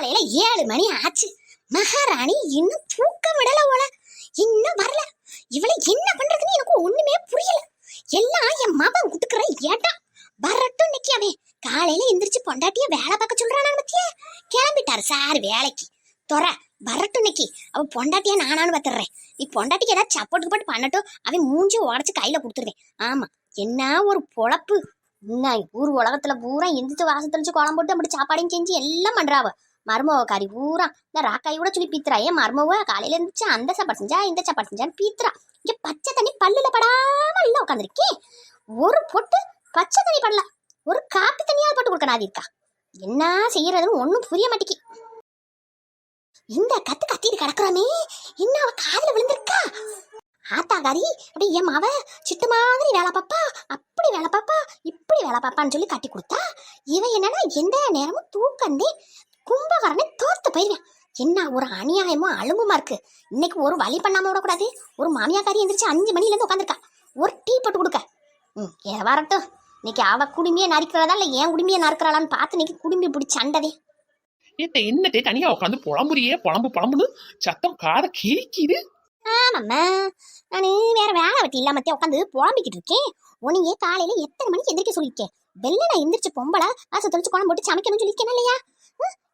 காலையில ஏழு மணி ஆச்சு. மகாராணி இன்னும் தூக்கம் விடல போல. இன்னும் வரல. இவளை என்ன பண்றதுன்னு எனக்கு ஒண்ணுமே புரியல. எல்லாம் என் மகன் குடுக்குற ஏட்டா. வரட்டும் நிக்கி அவன். காலையில எந்திரிச்சு பொண்டாட்டிய வேலை பார்க்க சொல்றானா பத்தியா? கிளம்பிட்டாரு சார் வேலைக்கு. தொற வரட்டும் நிக்கி. அவ பொண்டாட்டிய நானானு பத்துறேன். நீ பொண்டாட்டிக்கு ஏதாவது சப்போர்ட் போட்டு பண்ணட்டும். அவன் மூஞ்சி உடச்சு கையில கொடுத்துருவேன். ஆமா என்ன ஒரு பொழப்பு. என்ன ஊர் உலகத்துல பூரா எந்திரிச்சு வாசத்தெளிச்சு குழம்பு போட்டு அப்படி சாப்பாடையும் செஞ்சு எல்லாம் பண்றாவ மருமவக்காரி பூரா. இந்த ராக்காய் கூட சொல்லி பீத்துறா. ஏன் மருமவ காலையில இருந்துச்சு அந்த சாப்பாடு செஞ்சா இந்த சாப்பாடு செஞ்சான்னு பீத்துறா. இங்க பச்சை தண்ணி பல்லுல படாம இல்ல உட்காந்துருக்கே ஒரு பொட்டு பச்சை தண்ணி படல. ஒரு காப்பி தண்ணியாவது போட்டு கொடுக்கணாது இருக்கா. என்ன செய்யறதுன்னு ஒண்ணும் புரிய மாட்டேங்கி இந்த கத்து கத்திட்டு கிடக்குறாமே. என்ன அவ காதுல விழுந்திருக்கா? ஆத்தாகாரி அப்படி என் மாவ சிட்டு மாதிரி வேலை பாப்பா. அப்படி வேலை பாப்பா இப்படி வேலை பாப்பான்னு சொல்லி கட்டி கொடுத்தா இவன் என்னன்னா எந்த நேரமும் தூக்கந்தே கும்பகரனை தோத்து போயிருவேன் என்ன ஒரு அநியாயமும் அலும்புமா இருக்கு? இன்னைக்கு ஒரு வழி பண்ணாம விடக்கூடாது ஒரு மாமியாக்காரி எந்திரிச்சு அஞ்சு மணில இருந்து உட்காந்துருக்கா ஒரு டீ போட்டு கொடுக்க. ம் ஏ வரட்டும். இன்னைக்கு அவ குடும்பியை நறுக்கிறதா இல்ல ஏன் குடும்பியை நறுக்கிறாளான்னு பார்த்து இன்னைக்கு குடும்பி பிடிச்சி சண்டதே ஏத்த என்னத்தே தனியா உட்காந்து புலம்புறியே புலம்பு புலம்புன்னு சத்தம் காதை கிழிக்குது ஆமாம்மா. நான் வேற வேலை வெட்டி இல்லாமத்தே உட்காந்து புலம்பிக்கிட்டு இருக்கேன். உனையே காலையில எத்தனை மணிக்கு எந்திரிக்க சொல்லியிருக்கேன்? வெள்ள நான் எந்திரிச்சு பொம்பளை வாச தொழிச்சு குழம்பு போட்டு சமைக்கணும்னு சொல்லியிருக்கேன் இல்லையா?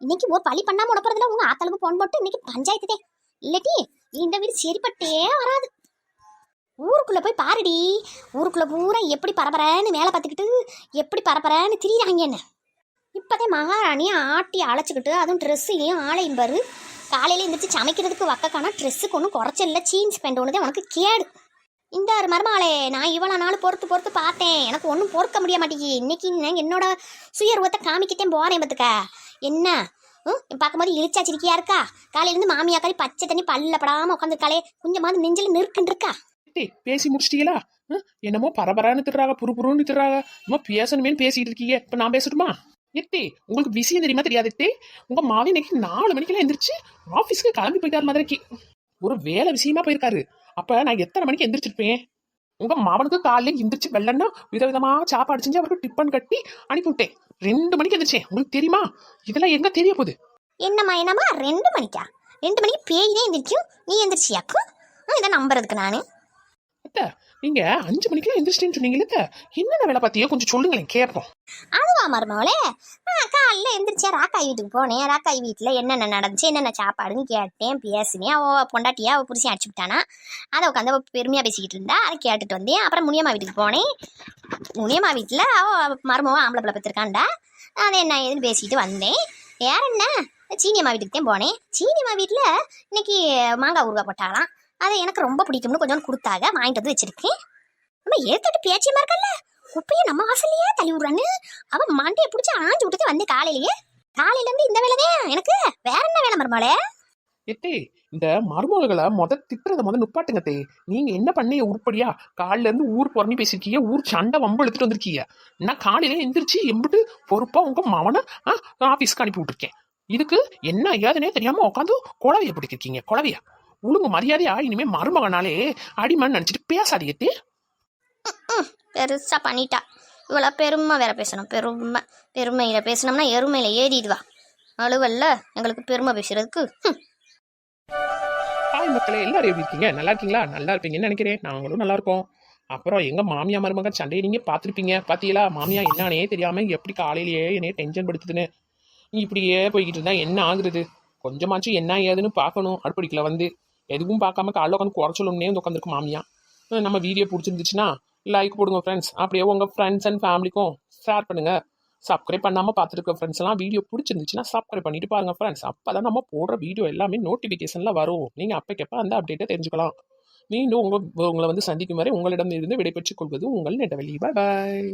இன்னைக்கு ஒரு பழி பண்ணாம உடப்புறதுல உங்க ஆத்தளுக்கு போன் போட்டு இன்னைக்கு பஞ்சாயத்துதே இல்லட்டி இந்த வீடு சரிப்பட்டே வராது. ஊருக்குள்ள போய் பாருடி. ஊருக்குள்ள பூரா எப்படி பரபரன்னு வேலை பார்த்துக்கிட்டு எப்படி பரபரன்னு திரியிறாங்க என்ன? இப்போதே மகாராணியை ஆட்டி அழைச்சிக்கிட்டு அதுவும் ட்ரெஸ்ஸையும் ஆளையும் பாரு. காலையில எந்திரிச்சு சமைக்கிறதுக்கு வக்கக்கான ட்ரெஸ்ஸுக்கு ஒன்றும் குறைச்சல சீன்ஸ் பேண்ட் ஒன்று உனக்கு கேடு. இந்த ஒரு மருமகளே நான் இவ்வளோ நாள் பொறுத்து பொறுத்து பார்த்தேன். எனக்கு ஒன்றும் பொறுக்க முடிய மாட்டேங்கி இன்னைக்கு நான் என்னோட சுயர்வத்தை காமிக்கத்தேன் போகிறேன் பார்த்துக்க என்ன? ம் பார்க்கும்போது இழிச்சா சிரிக்கியா இருக்கா? காலையிலேருந்து மாமியாக்காரி பச்சை தண்ணி பல்ல உட்காந்து உட்காந்துருக்காளே கொஞ்சமாவது நெஞ்சில் நெருக்குன்னு இருக்கா? பேசி முடிச்சிட்டீங்களா? என்னமோ பரபரன்னு திட்டுறாங்க புரு திட்டுறாங்க. நம்ம பேசணுமேனு பேசிட்டு இருக்கீங்க. இப்போ நான் பேசட்டுமா? எத்தே உங்களுக்கு விஷயம் தெரியுமா தெரியாது எத்தே உங்க மாவி இன்னைக்கு நாலு மணிக்கெல்லாம் எந்திரிச்சு ஆஃபீஸ்க்கு கிளம்பி போயிட்டார் மாதிரிக்கு. ஒரு வேலை விஷயமா போயிருக்காரு. அப்ப நான் எத்தனை மணிக்கு எந்திரிச்சிருப்பேன்? உங்க மாவனுக்கு காலையில எந்திரிச்சு வெள்ளன்னா விதவிதமா சாப்பாடு செஞ்சு அவருக்கு டிப்பன் கட்டி அனுப்பி விட்டேன் ரெண்டு மணிக்கு எந்திரிச்சேன். உங்களுக்கு தெரியுமா? இதெல்லாம் எங்க தெரிய போகுது? என்னம்மா என்னம்மா? ரெண்டு மணிக்கா? ரெண்டு மணிக்கு பேய் தான் எந்திரிக்கும். நீ எந்திரிச்சியாக்கும் இதை நம்புறதுக்கு நான். நீங்க அஞ்சு மணிக்கெல்லாம் எந்திரிச்சிட்டேன்னு சொன்னீங்களே அத்தை, என்னென்ன வேலை பார்த்தியோ கொஞ்சம் சொல்லுங்களேன் கேட்போம். அதுவா மருமகளே? நான் காலைல எந்திரிச்சா ராக்காய் வீட்டுக்கு போனேன். ராக்காய் வீட்டில் என்னென்ன நடந்துச்சு என்னென்ன சாப்பாடுன்னு கேட்டேன் பேசினேன். அவ பொண்டாட்டியா அவள் புரிசி அடிச்சு விட்டானா? அதை உட்காந்து அவள் பெருமையாக பேசிக்கிட்டு இருந்தா. அதை கேட்டுட்டு வந்தேன். அப்புறம் முனியம்மா வீட்டுக்கு போனேன். முனியம்மா வீட்டில் அவள் மருமவன் ஆம்பளை பிள்ளை பத்திருக்காண்டா அதை என்ன ஏதுன்னு பேசிட்டு வந்தேன். வேற என்ன? சீனியம்மா வீட்டுக்கு தான் போனேன். சீனியம்மா வீட்டில் இன்னைக்கு மாங்காய் ஊறுகாய் போட்டாலாம் அதை எனக்கு ரொம்ப பிடிக்கும்னு கொஞ்சம் கொடுத்தாக வாங்கிட்டு வந்து வச்சிருக்கேன். நம்ம ஏற்கட்டு பேச்சியமா இருக்கல்ல? குப்பையை நம்ம வாசல்லையே தள்ளி விடுறான்னு? அவன் மண்டையை பிடிச்சி ஆஞ்சு விட்டுட்டு வந்து காலையிலேயே? காலையில இருந்து இந்த வேலைதான் எனக்கு. வேற என்ன வேலை மருமாளே? எத்தே இந்த மருமகளை முத திட்டுறத முத நுப்பாட்டுங்க தே. நீங்க என்ன பண்ணீங்க உருப்படியா? காலில இருந்து ஊர் புறணி பேசிருக்கீங்க ஊர் சண்டை வம்பு எடுத்துட்டு வந்திருக்கீங்க. நான் காலையில எந்திரிச்சு எம்பிட்டு பொறுப்பா உங்க மவனை ஆபீஸ்க்கு அனுப்பி விட்டுருக்கேன். இதுக்கு என்ன ஏதுனே தெரியாம உட்காந்து குழவைய பிடிக்கிருக்கீங்க குழவையா? ஒழுங்கு மரியாதையா? இனிமே மருமகனாலே அடிமன் நினைச்சிட்டு பேசாதீங்க தே பெருசா பண்ணிட்டா. இவ்வளோ பெருமை வேற பேசணும். பெருமை. பெருமையில பேசணும்னா எருமையில ஏறிடுவா. அழுவல்ல? எங்களுக்கு பெருமை பேசுறதுக்கு. ஹாய் மக்களே எல்லாரும் எப்படி இருக்கீங்க? நல்லா இருக்கீங்களா? நல்லா இருப்பீங்கன்னு நினைக்கிறேன். நாங்களும் நல்லா இருக்கோம். அப்புறம் எங்க மாமியா மருமக சண்டையை நீங்க பார்த்துருப்பீங்க. பாத்தீங்களா? மாமியா என்னன்னே தெரியாம எப்படி காலையிலேயே என்னைய டென்ஷன் படுத்துதுன்னு. நீ இப்படியே போய்கிட்டு இருந்தா என்ன ஆகுறது? கொஞ்சமாச்சும் என்ன ஏதுன்னு பார்க்கணும். அடுப்படிக்கல வந்து எதுவும் பார்க்காம காலைல உட்காந்து குறைச்சலும்னே வந்து உட்காந்துருக்கு மாமியா. நம்ம வீடியோ பிடிச்சிருந்துச்சுன்னா லைக் போடுங்க ஃப்ரெண்ட்ஸ் அப்படியே உங்கள் ஃப்ரெண்ட்ஸ் அண்ட் ஃபேமிலிக்கும் ஷேர் பண்ணுங்கள் சப்ஸ்கிரைப் பண்ணாமல் பார்த்துருக்க ஃப்ரெண்ட்ஸ் எல்லாம் வீடியோ பிடிச்சிருந்துச்சுன்னா சப்ஸ்கிரைப் பண்ணிட்டு பாருங்க ஃப்ரெண்ட்ஸ் அப்போ தான் நம்ம போடுற வீடியோ எல்லாமே நோட்டிஃபிகேஷனில் வரும். நீங்கள் அப்போக்கப்போ அந்த அப்டேட்டை தெரிஞ்சுக்கலாம். மீண்டும் உங்கள் உங்களை வந்து சந்திக்கும் வரை உங்களிடம் இருந்து விடைபெற்றுக் கொள்வது உங்கள் நெட்டவெளி. பாய்